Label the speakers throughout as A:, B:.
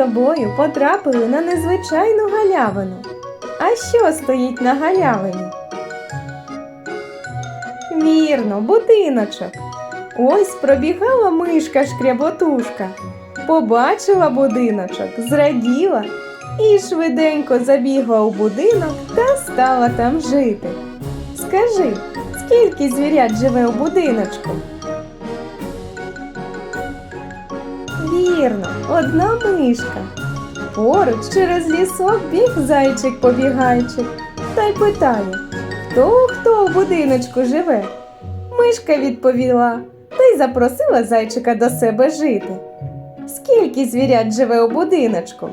A: тобою потрапили на незвичайну галявину. А що стоїть на галявині? Вірно, будиночок. Ось пробігала мишка шкряботушка, побачила будиночок, зраділа і швиденько забігла у будинок та стала там жити. Скажи, скільки звірят живе у будиночку? Вірно, одна мишка. Поруч через лісок біг зайчик побігайчик та й питає, хто хто в будиночку живе? Мишка відповіла та й запросила зайчика до себе жити. Скільки звірят живе у будиночку?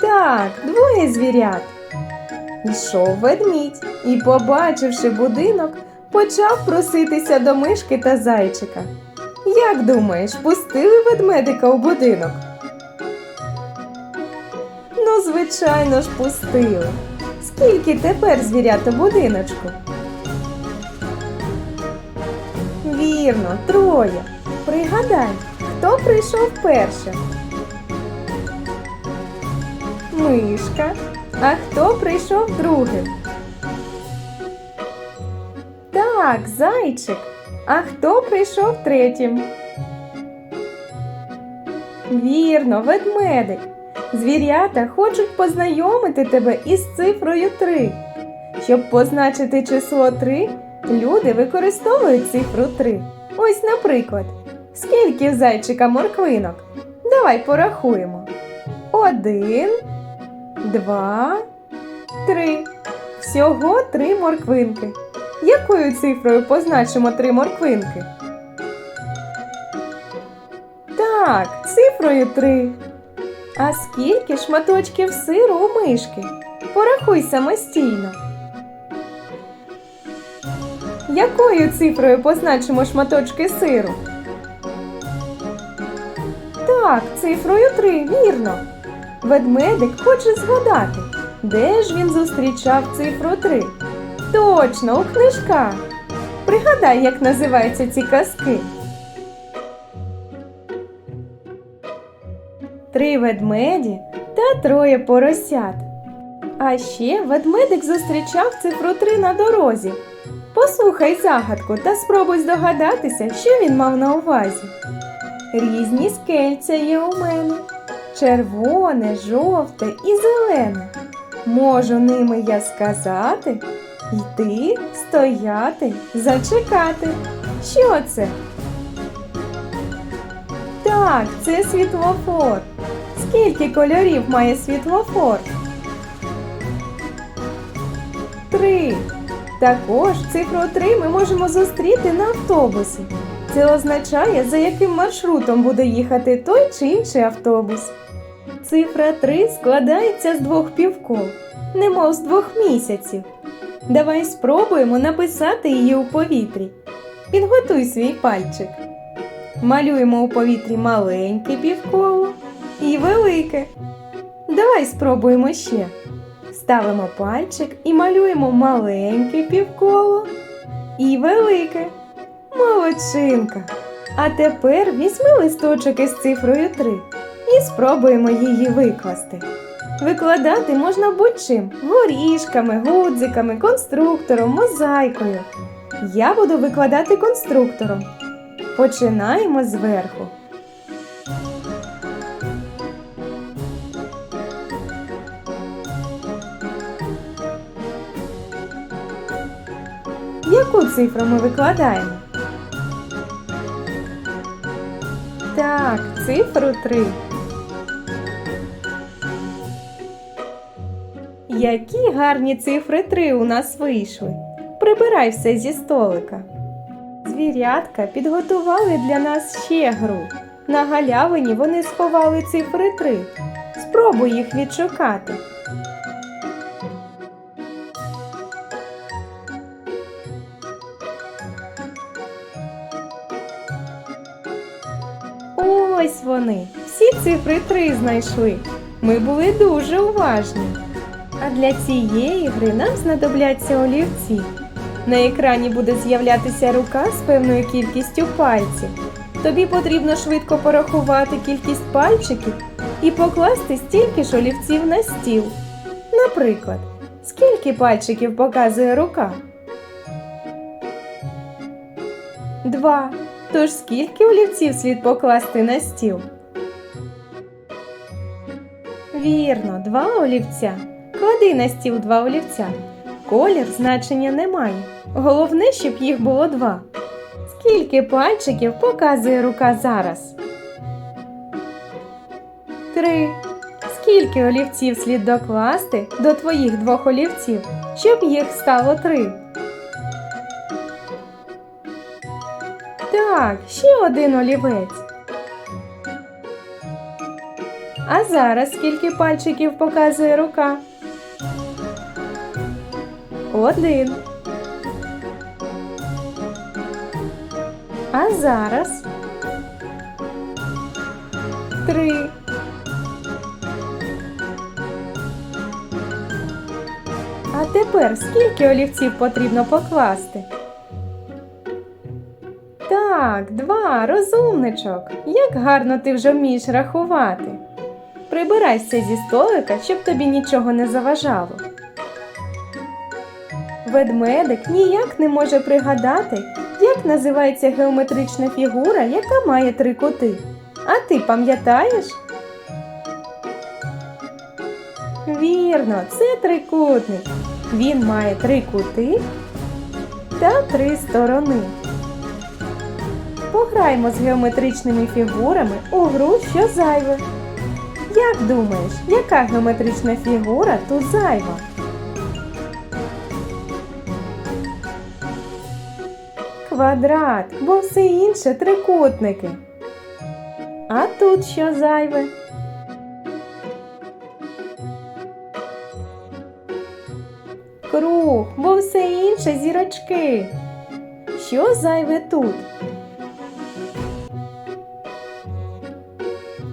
A: Так, двоє звірят. Йшов ведмідь і, побачивши будинок, почав проситися до мишки та зайчика. Як думаєш, пустили ведмедика у будинок? Ну, звичайно ж, пустили. Скільки тепер звірят у будиночку? Вірно, троє. Пригадай, хто прийшов першим? Мишка. А хто прийшов другим? Так, зайчик. А хто прийшов третім? Вірно, ведмедик. Звірята хочуть познайомити тебе із цифрою 3. Щоб позначити число 3, люди використовують цифру 3. Ось, наприклад, скільки в зайчика морквинок? Давай порахуємо. Один, два, три. Всього три морквинки. Якою цифрою позначимо три морквинки? Так, цифрою три. А скільки шматочків сиру у мишки? Порахуй самостійно. Якою цифрою позначимо шматочки сиру? Так, цифрою 3, вірно. Ведмедик хоче згадати, де ж він зустрічав цифру 3. Точно, у книжках. Пригадай, як називаються ці казки. Три ведмеді та троє поросят. А ще ведмедик зустрічав цифру 3 на дорозі. Послухай загадку та спробуй здогадатися, що він мав на увазі. Різні скельця є у мене. Червоне, жовте і зелене. Можу ними я сказати, йти, стояти, зачекати. Що це? Так, це світлофор. Скільки кольорів має світлофор? Три. Також цифру 3 ми можемо зустріти на автобусі. Це означає, за яким маршрутом буде їхати той чи інший автобус. Цифра 3 складається з двох півкол, немов з двох місяців. Давай спробуємо написати її у повітрі. Підготуй свій пальчик. Малюємо у повітрі маленьке півколо і велике. Давай спробуємо ще. Ставимо пальчик і малюємо маленьке півколо і велике. Молодчинка. А тепер візьми листочок із цифрою 3 і спробуємо її викласти. Викладати можна будь-чим горішками, гудзиками, конструктором, мозаїкою. Я буду викладати конструктором. Починаємо зверху. Яку цифру ми викладаємо? Так, цифру 3. Які гарні цифри 3 у нас вийшли. Прибирай все зі столика. Звірятка підготували для нас ще гру. На галявині вони сховали цифри 3. Спробуй їх відшукати. Ось вони. Всі цифри 3 знайшли. Ми були дуже уважні. А для цієї гри нам знадобляться олівці. На екрані буде з'являтися рука з певною кількістю пальців. Тобі потрібно швидко порахувати кількість пальчиків і покласти стільки ж олівців на стіл. Наприклад, скільки пальчиків показує рука? Два. Тож скільки олівців слід покласти на стіл? Вірно, два олівця. Клади на стіл два олівця. Колір значення не має. Головне, щоб їх було два. Скільки пальчиків показує рука зараз? Три. Скільки олівців слід докласти до твоїх двох олівців, щоб їх стало три? Так, ще один олівець. А зараз скільки пальчиків показує рука? Один. А зараз три. А тепер скільки олівців потрібно покласти? Так, два, розумничок. Як гарно ти вже вмієш рахувати. Прибирайся зі столика, щоб тобі нічого не заважало. Ведмедик ніяк не може пригадати, як називається геометрична фігура, яка має три кути. А ти пам'ятаєш? Вірно, це трикутник. Він має три кути та три сторони. Пограємо з геометричними фігурами у гру, що зайве. Як думаєш, яка геометрична фігура тут зайва? Квадрат, бо все інше трикутники. А тут що зайве? Круг, бо все інше зірочки. Що зайве тут?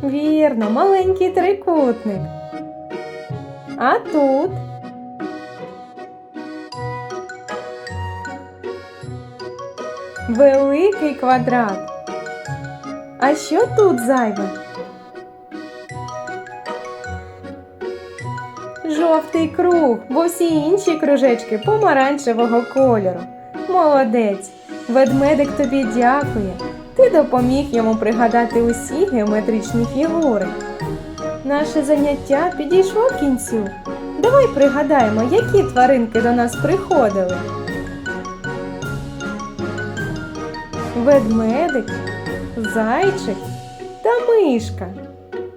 A: Вірно, маленький трикутник. А тут? Великий квадрат. А що тут зайве? Жовтий круг, бо всі інші кружечки помаранчевого кольору. Молодець! Ведмедик тобі дякує. Ти допоміг йому пригадати усі геометричні фігури. Наше заняття підійшло кінцю. Давай пригадаємо, які тваринки до нас приходили. Ведмедик, зайчик та мишка.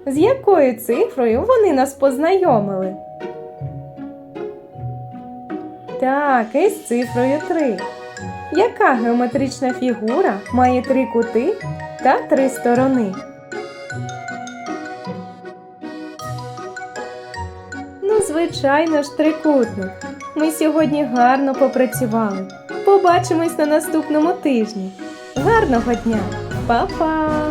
A: З якою цифрою вони нас познайомили? Так, із цифрою 3. Яка геометрична фігура має три кути та три сторони? Ну, звичайно ж, трикутник. Ми сьогодні гарно попрацювали. Побачимось на наступному тижні. Гарного дня! Па-па!